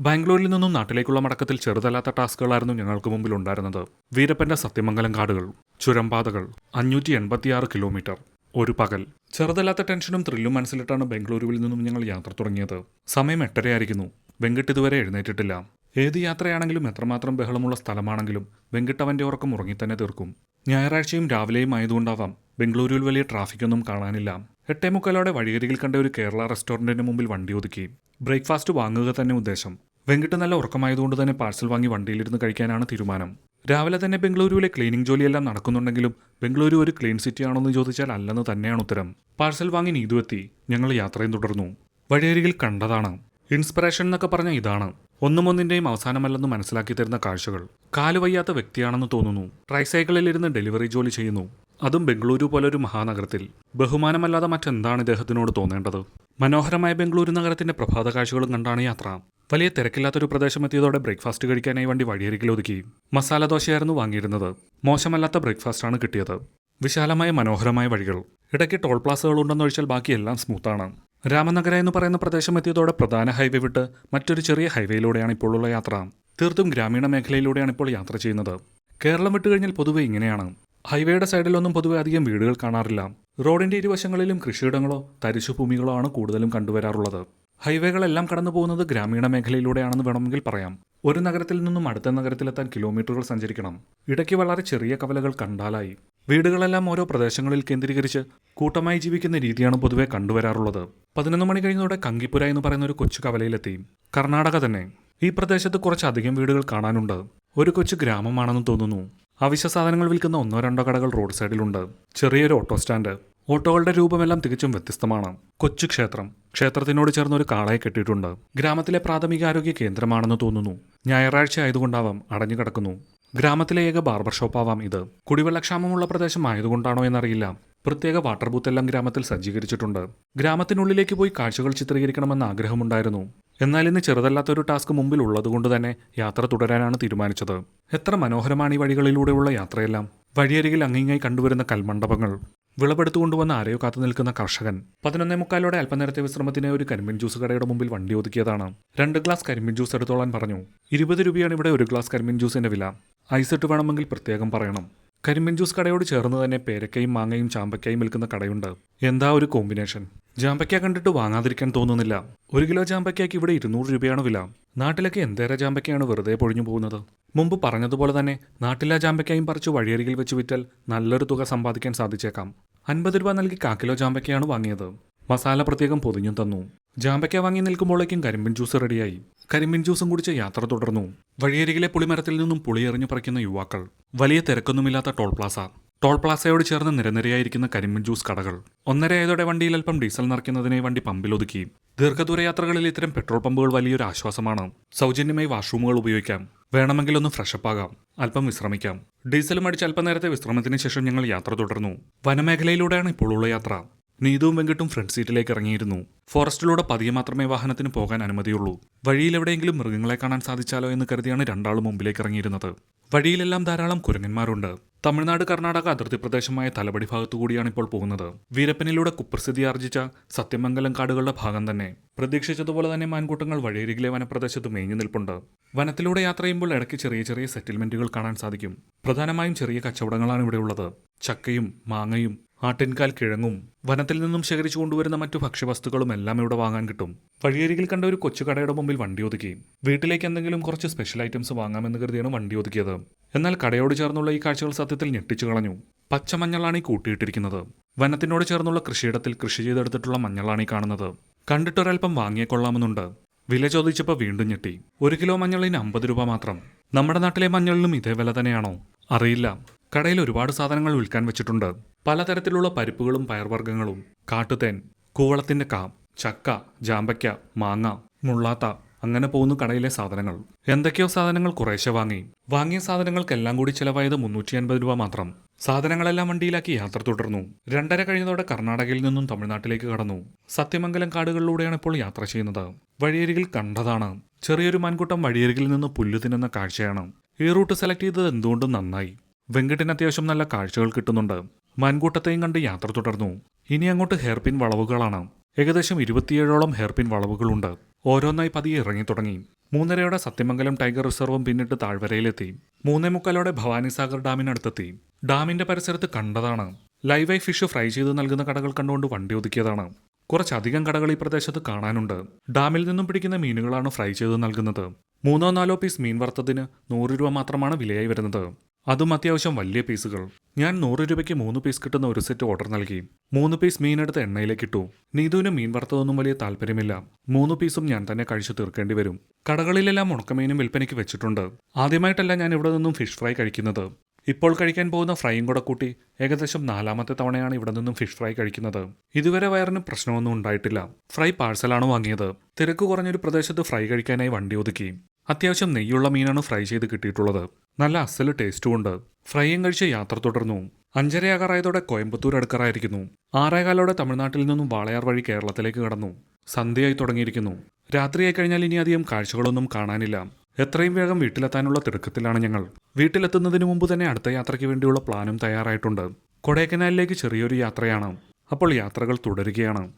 ബാംഗ്ലൂരിൽ നിന്നും നാട്ടിലേക്കുള്ള മടക്കത്തിൽ ചെറുതല്ലാത്ത ടാസ്കുകളായിരുന്നു ഞങ്ങൾക്ക് മുമ്പിൽ ഉണ്ടായിരുന്നത്. വീരപ്പന്റെ സത്യമംഗലം കാടുകൾ ചുരംപാതകൾ അഞ്ഞൂറ്റി എൺപത്തിയാറ് കിലോമീറ്റർ. ഒരു പകൽ. ചെറുതല്ലാത്ത ടെൻഷനും ത്രില്ലും മനസ്സിലിട്ടാണ് ബംഗളൂരുവിൽ നിന്നും ഞങ്ങൾ യാത്ര തുടങ്ങിയത്. സമയം എട്ടരയായിരിക്കുന്നു. വെങ്കിട്ട് ഇതുവരെ എഴുന്നേറ്റിട്ടില്ല. ഏത് യാത്രയാണെങ്കിലും എത്രമാത്രം ബഹളമുള്ള സ്ഥലമാണെങ്കിലും വെങ്കിട്ട് ഉറക്കം ഉറക്കം ഉറങ്ങിത്തന്നെ തീർക്കും. ഞായറാഴ്ചയും രാവിലെയും ആയതുകൊണ്ടാവാം ബംഗളൂരുവിൽ വലിയ ട്രാഫിക്കൊന്നും കാണാനില്ല. എട്ടേമുക്കാലോടെ വഴിയരികിൽ കണ്ട ഒരു കേരള റെസ്റ്റോറന്റിന് മുമ്പിൽ വണ്ടി ഒതുക്കി. ബ്രേക്ക്ഫാസ്റ്റ് വാങ്ങുക തന്നെ ഉദ്ദേശം. വെങ്കിട്ട് നല്ല ഉറക്കമായതുകൊണ്ട് തന്നെ പാഴ്സൽ വാങ്ങി വണ്ടിയിലിരുന്ന് കഴിക്കാനാണ് തീരുമാനം. രാവിലെ തന്നെ ബംഗളൂരുവിലെ ക്ലീനിംഗ് ജോലിയെല്ലാം നടക്കുന്നുണ്ടെങ്കിലും ബംഗളൂരു ഒരു ക്ലീൻ സിറ്റി ആണോന്ന് ചോദിച്ചാൽ അല്ലെന്ന് തന്നെയാണ് ഉത്തരം. പാഴ്സൽ വാങ്ങി നീതു എത്തി. ഞങ്ങൾ യാത്രയും തുടർന്നു. വഴിയരികിൽ കണ്ടതാണ്. ഇൻസ്പിറേഷൻ എന്നൊക്കെ പറഞ്ഞ ഇതാണ്. ഒന്നും ഒന്നിന്റെയും അവസാനമല്ലെന്ന് മനസ്സിലാക്കി തരുന്ന കാഴ്ചകൾ. കാലുവയ്യാത്ത വ്യക്തിയാണെന്ന് തോന്നുന്നു. ട്രൈസൈക്കിളിൽ ഇരുന്ന് ഡെലിവറി ജോലി ചെയ്യുന്നു. അതും ബംഗളൂരു പോലെ ഒരു മഹാനഗരത്തിൽ. ബഹുമാനമല്ലാതെ മറ്റെന്താണ് ഇദ്ദേഹത്തിനോട് തോന്നേണ്ടത്? മനോഹരമായ ബംഗളൂരു നഗരത്തിന്റെ പ്രഭാത കാഴ്ചകളും കണ്ടാണ് യാത്ര. വലിയ തിരക്കില്ലാത്തൊരു പ്രദേശം എത്തിയതോടെ ബ്രേക്ക്ഫാസ്റ്റ് കഴിക്കാനായി വണ്ടി വഴിയരികിൽ ഒതുക്കി. മസാല ദോശയായിരുന്നു വാങ്ങിയിരുന്നത്. മോശമല്ലാത്ത ബ്രേക്ക്ഫാസ്റ്റാണ് കിട്ടിയത്. വിശാലമായ മനോഹരമായ വഴികൾ. ഇടയ്ക്ക് ടോൾ പ്ലാസകൾ ഉണ്ടെന്നൊഴിച്ചാൽ ബാക്കി എല്ലാം സ്മൂത്താണ്. രാമനഗര എന്ന് പറയുന്ന പ്രദേശം എത്തിയതോടെ പ്രധാന ഹൈവേ വിട്ട് മറ്റൊരു ചെറിയ ഹൈവേയിലൂടെയാണ് ഇപ്പോഴുള്ള യാത്ര. തീർത്തും ഗ്രാമീണ മേഖലയിലൂടെയാണ് ഇപ്പോൾ യാത്ര ചെയ്യുന്നത്. കേരളം വിട്ടുകഴിഞ്ഞാൽ പൊതുവെ ഇങ്ങനെയാണ്. ഹൈവേയുടെ സൈഡിലൊന്നും പൊതുവെ അധികം വീടുകൾ കാണാറില്ല. റോഡിന്റെ ഇരുവശങ്ങളിലും കൃഷിയിടങ്ങളോ തരിശുഭൂമികളോ ആണ് കൂടുതലും കണ്ടുവരാറുള്ളത്. ഹൈവേകളെല്ലാം കടന്നു പോകുന്നത് ഗ്രാമീണ മേഖലയിലൂടെയാണെന്ന് വേണമെങ്കിൽ പറയാം. ഒരു നഗരത്തിൽ നിന്നും അടുത്ത നഗരത്തിലെത്താൻ കിലോമീറ്ററുകൾ സഞ്ചരിക്കണം. ഇടയ്ക്ക് വളരെ ചെറിയ കവലകൾ കണ്ടാലായി. വീടുകളെല്ലാം ഓരോ പ്രദേശങ്ങളിൽ കേന്ദ്രീകരിച്ച് കൂട്ടമായി ജീവിക്കുന്ന രീതിയാണ് പൊതുവെ കണ്ടുവരാറുള്ളത്. പതിനൊന്ന് മണി കഴിഞ്ഞതോടെ കങ്കിപ്പുര എന്ന് പറയുന്ന ഒരു കൊച്ചു കവലയിലെത്തി. കർണാടക തന്നെ. ഈ പ്രദേശത്ത് കുറച്ചധികം വീടുകൾ കാണാനുണ്ട്. ഒരു കൊച്ചു ഗ്രാമമാണെന്ന് തോന്നുന്നു. അവശ്യ സാധനങ്ങൾ വിൽക്കുന്ന ഒന്നോ രണ്ടോ കടകൾ റോഡ് സൈഡിലുണ്ട്. ചെറിയൊരു ഓട്ടോ സ്റ്റാൻഡ്. ഓട്ടോകളുടെ രൂപമെല്ലാം തികച്ചും വ്യത്യസ്തമാണ്. കൊച്ചു ക്ഷേത്രം. ക്ഷേത്രത്തിനോട് ചേർന്ന് ഒരു കാളയെ കെട്ടിയിട്ടുണ്ട്. ഗ്രാമത്തിലെ പ്രാഥമികാരോഗ്യ കേന്ദ്രമാണെന്ന് തോന്നുന്നു. ഞായറാഴ്ച ആയതുകൊണ്ടാവാം അടഞ്ഞു കിടക്കുന്നു. ഗ്രാമത്തിലെ ഏക ബാർബർ ഷോപ്പാവാം ഇത്. കുടിവെള്ളക്ഷാമമുള്ള പ്രദേശം ആയതുകൊണ്ടാണോ എന്നറിയില്ല. പ്രത്യേക വാട്ടർ ബൂത്ത് എല്ലാം ഗ്രാമത്തിൽ സജ്ജീകരിച്ചിട്ടുണ്ട്. ഗ്രാമത്തിനുള്ളിലേക്ക് പോയി കാഴ്ചകൾ ചിത്രീകരിക്കണമെന്ന ആഗ്രഹമുണ്ടായിരുന്നു. എന്നാൽ ഇന്ന് ചെറുതല്ലാത്തൊരു ടാസ്ക് മുമ്പിൽ ഉള്ളതുകൊണ്ട് തന്നെ യാത്ര തുടരാനാണ് തീരുമാനിച്ചത്. എത്ര മനോഹരമാണ് ഈ വഴികളിലൂടെയുള്ള യാത്രയെല്ലാം. വഴിയരികിൽ അങ്ങിങ്ങായി കണ്ടുവരുന്ന കൽമണ്ഡപങ്ങൾ. വിളവെടുത്തുകൊണ്ടുവന്ന ആരെയോ കാത്തു നിൽക്കുന്ന കർഷകൻ പതിനൊന്നേ മുക്കാലോടെ അല്പനേരത്തെ വിശ്രമത്തിന് ഒരു കരിമീൻ ജ്യൂസ് കടയുടെ മുമ്പിൽ വണ്ടി ഒതുക്കിയതാണ്. രണ്ട് ഗ്ലാസ് കരിമീൻ ജ്യൂസ് എടുത്തോളാൻ പറഞ്ഞു. ഇരുപത് രൂപയാണ് ഇവിടെ ഒരു ഗ്ലാസ് കരിമീൻ ജ്യൂസിന്റെ വില. ഐസിട്ട് വേണമെങ്കിൽ പ്രത്യേകം പറയണം. കരിമീൻ ജ്യൂസ് കടയോട് ചേർന്ന് തന്നെ പേരക്കയും മാങ്ങയും ചാമ്പക്കയും വിൽക്കുന്ന കടയുണ്ട്. എന്താ ഒരു കോമ്പിനേഷൻ? ജാമ്പയ്ക്ക കണ്ടിട്ട് വാങ്ങാതിരിക്കാൻ തോന്നുന്നില്ല. ഒരു കിലോ ജാമ്പയ്ക്കയ്ക്ക് ഇവിടെ ഇരുന്നൂറ് രൂപയാണ് വില. നാട്ടിലൊക്കെ എന്തേറെ ജാമ്പയ്ക്കയാണ് വെറുതെ പൊഴിഞ്ഞു പോകുന്നത്? മുമ്പ് പറഞ്ഞതുപോലെ തന്നെ നാട്ടിലാ ജാമ്പയ്ക്കായും പറിച്ച് വഴിയരികിൽ വെച്ച് വിറ്റാൽ നല്ലൊരു തുക സമ്പാദിക്കാൻ സാധിച്ചേക്കാം. അൻപത് രൂപ നൽകി കാക്കിലോ ജാമ്പയ്ക്കയാണ് വാങ്ങിയത്. മസാല പ്രത്യേകം പൊതിഞ്ഞും തന്നു. ജാമ്പയ്ക്ക വാങ്ങി നിൽക്കുമ്പോഴേക്കും കരിമ്പിൻ ജ്യൂസ് റെഡിയായി. കരിമ്പിൻ ജ്യൂസും കുടിച്ച് യാത്ര തുടർന്നു. വഴിയരികിലെ പുളിമരത്തിൽ നിന്നും പുളിയെറിഞ്ഞു പറിക്കുന്ന യുവാക്കൾ. വലിയ തിരക്കൊന്നുമില്ലാത്ത ടോൾ പ്ലാസ. ടോൾ പ്ലാസയോട് ചേർന്ന് നിരനിരയായിരിക്കുന്ന കരിമ്പിൻ ജ്യൂസ് കടകൾ. ഒന്നരയായതോടെ വണ്ടിയിൽ അല്പം ഡീസൽ നിറയ്ക്കുന്നതിനെ വണ്ടി പമ്പിൽ ഒതുക്കി. ദീർഘദൂര യാത്രകളിൽ ഇത്തരം പെട്രോൾ പമ്പുകൾ വലിയൊരു ആശ്വാസമാണ്. സൗജന്യമായി വാഷ്റൂമുകൾ ഉപയോഗിക്കാം. വേണമെങ്കിൽ ഒന്ന് ഫ്രഷപ്പ് ആകാം അല്പം വിശ്രമിക്കാം. ഡീസലും അടിച്ച് അല്പനേരത്തെ വിശ്രമത്തിന് ശേഷം ഞങ്ങൾ യാത്ര തുടർന്നു. വനമേഖലയിലൂടെയാണ് ഇപ്പോഴുള്ള യാത്ര. നീതുവും വെങ്കിട്ടും ഫ്രണ്ട് സീറ്റിലേക്ക് ഇറങ്ങിയിരുന്നു. ഫോറസ്റ്റിലൂടെ പതിയെ മാത്രമേ വാഹനത്തിന് പോകാൻ അനുമതിയുള്ളൂ. വഴിയിൽ എവിടെയെങ്കിലും മൃഗങ്ങളെ കാണാൻ സാധിച്ചാലോ എന്ന് കരുതിയാണ് രണ്ടാളും മുമ്പിലേക്ക് ഇറങ്ങിയിരുന്നത്. വഴിയിലെല്ലാം ധാരാളം കുരങ്ങന്മാരുണ്ട്. തമിഴ്നാട് കർണാടക അതിർത്തി പ്രദേശമായ തലപടി ഭാഗത്തുകൂടിയാണ് ഇപ്പോൾ പോകുന്നത്. വീരപ്പനിലൂടെ കുപ്രസിദ്ധി ആർജിച്ച സത്യമംഗലം കാടുകളുടെ ഭാഗം തന്നെ. പ്രതീക്ഷിച്ചതുപോലെ തന്നെ മാൻകൂട്ടങ്ങൾ വഴിയരികിലെ വനപ്രദേശത്ത് മേഞ്ഞു നിൽപ്പുണ്ട്. വനത്തിലൂടെ യാത്ര ചെയ്യുമ്പോൾ ഇടയ്ക്ക് ചെറിയ ചെറിയ സെറ്റിൽമെന്റുകൾ കാണാൻ സാധിക്കും. പ്രധാനമായും ചെറിയ കച്ചവടങ്ങളാണ് ഇവിടെയുള്ളത് ചക്കയും മാങ്ങയും ആട്ടിൻകാൽ കിഴങ്ങും വനത്തിൽ നിന്നും ശേഖരിച്ചു കൊണ്ടുവരുന്ന മറ്റു ഭക്ഷ്യവസ്തുക്കളും എല്ലാം ഇവിടെ വാങ്ങാൻ കിട്ടും. വഴിയരികിൽ കണ്ട ഒരു കൊച്ചു കടയുടെ മുമ്പിൽ വണ്ടി ഒതുക്കി. വീട്ടിലേക്ക് എന്തെങ്കിലും കുറച്ച് സ്പെഷ്യൽ ഐറ്റംസ് വാങ്ങാമെന്ന് കരുതിയാണ് വണ്ടി ഒതുക്കിയത്. എന്നാൽ കടയോട് ചേർന്നുള്ള ഈ കാഴ്ചകൾ സത്യത്തിൽ ഞെട്ടിച്ചു കളഞ്ഞു. പച്ചമഞ്ഞളാണ് ഈ കൂട്ടിയിട്ടിരിക്കുന്നത്. വനത്തിനോട് ചേർന്നുള്ള കൃഷിയിടത്തിൽ കൃഷി ചെയ്തെടുത്തിട്ടുള്ള മഞ്ഞളാണ് ഈ കാണുന്നത്. കണ്ടിട്ടൊരൽപ്പം വാങ്ങിയേ കൊള്ളാമെന്നുണ്ട്. വില ചോദിച്ചപ്പോൾ വീണ്ടും ഞെട്ടി. ഒരു കിലോ മഞ്ഞളിന് അമ്പത് രൂപ മാത്രം. നമ്മുടെ നാട്ടിലെ മഞ്ഞളിലും ഇതേ വില തന്നെയാണോ? അറിയില്ല. കടയിൽ ഒരുപാട് സാധനങ്ങൾ വിൽക്കാൻ വെച്ചിട്ടുണ്ട്. പലതരത്തിലുള്ള പരിപ്പുകളും പയർവർഗങ്ങളും കാട്ടുതേൻ കൂവളത്തിന്റെ കാം ചക്ക ജാമ്പയ്ക്ക മാങ്ങ മുള്ളാത്ത അങ്ങനെ പോകുന്നു കടയിലെ സാധനങ്ങൾ. എന്തൊക്കെയോ സാധനങ്ങൾ കുറേശ്ശെ വാങ്ങി. വാങ്ങിയ സാധനങ്ങൾക്കെല്ലാം കൂടി ചിലവായത് മുന്നൂറ്റി അൻപത് രൂപ മാത്രം. സാധനങ്ങളെല്ലാം വണ്ടിയിലാക്കി യാത്ര തുടർന്നു. രണ്ടര കഴിഞ്ഞതോടെ കർണാടകയിൽ നിന്നും തമിഴ്നാട്ടിലേക്ക് കടന്നു. സത്യമംഗലം കാടുകളിലൂടെയാണ് ഇപ്പോൾ യാത്ര ചെയ്യുന്നത്. വഴിയരികിൽ കണ്ടതാണ്. ചെറിയൊരു മാൻകൂട്ടം വഴിയരികിൽ നിന്ന് പുല്ല് തിന്നുന്ന കാഴ്ചയാണ്. ഈ റൂട്ട് സെലക്ട് ചെയ്തത് എന്തുകൊണ്ടും നന്നായി. വെങ്കിട്ടിന് അത്യാവശ്യം നല്ല കാഴ്ചകൾ കിട്ടുന്നുണ്ട്. മാൻകൂട്ടത്തെയും കണ്ട് യാത്ര തുടർന്നു. ഇനി അങ്ങോട്ട് ഹെയർപിൻ വളവുകളാണ്. ഏകദേശം ഇരുപത്തിയേഴോളം ഹെയർപിൻ വളവുകളുണ്ട്. ഓരോന്നായി പതിയെ ഇറങ്ങി തുടങ്ങി. മൂന്നരയോടെ സത്യമംഗലം ടൈഗർ റിസർവും പിന്നിട്ട് താഴ്വരയിലെത്തി. മൂന്നേ മുക്കാലോടെ ഭവാനിസാഗർ ഡാമിനടുത്തെത്തി. ഡാമിന്റെ പരിസരത്ത് കണ്ടതാണ്. ലൈവായി ഫിഷ് ഫ്രൈ ചെയ്ത് നൽകുന്ന കടകൾ കണ്ടുകൊണ്ട് വണ്ടി ഒതുക്കിയതാണ്. കുറച്ചധികം കടകൾ ഈ പ്രദേശത്ത് കാണാനുണ്ട്. ഡാമിൽ നിന്നും പിടിക്കുന്ന മീനുകളാണ് ഫ്രൈ ചെയ്ത് നൽകുന്നത്. മൂന്നോ നാലോ പീസ് മീൻ വറുത്തതിന് നൂറ് രൂപ മാത്രമാണ് വിലയായി വരുന്നത്. അതും അത്യാവശ്യം വലിയ പീസുകൾ. ഞാൻ നൂറ് രൂപയ്ക്ക് മൂന്ന് പീസ് കിട്ടുന്ന ഒരു സെറ്റ് ഓർഡർ നൽകി. മൂന്ന് പീസ് മീനെടുത്ത് എണ്ണയിലേക്ക് ഇട്ടു. നീതുവിന് മീൻ വറുത്തതൊന്നും വലിയ താല്പര്യമില്ല. മൂന്ന് പീസും ഞാൻ തന്നെ കഴിച്ചു തീർക്കേണ്ടി വരും. കടകളിലെല്ലാം ഉണക്കമീനും വിൽപ്പനയ്ക്ക് വെച്ചിട്ടുണ്ട്. ആദ്യമായിട്ടല്ല ഞാൻ ഇവിടെ നിന്നും ഫിഷ് ഫ്രൈ കഴിക്കുന്നത്. ഇപ്പോൾ കഴിക്കാൻ പോകുന്ന ഫ്രൈയും കൂടെ കൂട്ടി ഏകദേശം നാലാമത്തെ തവണയാണ് ഇവിടെ നിന്നും ഫിഷ് ഫ്രൈ കഴിക്കുന്നത്. ഇതുവരെ വയറിന് പ്രശ്നമൊന്നും ഉണ്ടായിട്ടില്ല. ഫ്രൈ പാഴ്സലാണ് വാങ്ങിയത്. തിരക്ക് കുറഞ്ഞൊരു പ്രദേശത്ത് ഫ്രൈ കഴിക്കാനായി വണ്ടി ഒതുക്കി. അത്യാവശ്യം നെയ്യുള്ള മീനാണ് ഫ്രൈ ചെയ്ത് കിട്ടിയിട്ടുള്ളത്. നല്ല അസൽ ടേസ്റ്റും ഉണ്ട് ഫ്രൈയും കഴിച്ച് യാത്ര തുടർന്നു. അഞ്ചരയാകാറായതോടെ കോയമ്പത്തൂർ അടുക്കറായിരിക്കുന്നു. ആറേകാലോടെ തമിഴ്നാട്ടിൽ നിന്നും വാളയാർ വഴി കേരളത്തിലേക്ക് കടന്നു. സന്ധ്യയായി തുടങ്ങിയിരിക്കുന്നു. രാത്രിയായി കഴിഞ്ഞാൽ ഇനി അധികം കാഴ്ചകളൊന്നും കാണാനില്ല. എത്രയും വേഗം വീട്ടിലെത്താനുള്ള തിടുക്കത്തിലാണ് ഞങ്ങൾ. വീട്ടിലെത്തുന്നതിന് മുമ്പ് തന്നെ അടുത്ത യാത്രയ്ക്ക് വേണ്ടിയുള്ള പ്ലാനും തയ്യാറായിട്ടുണ്ട്. കൊടൈക്കനാലിലേക്ക് ചെറിയൊരു യാത്രയാണ്. അപ്പോൾ യാത്രകൾ തുടരുകയാണ്.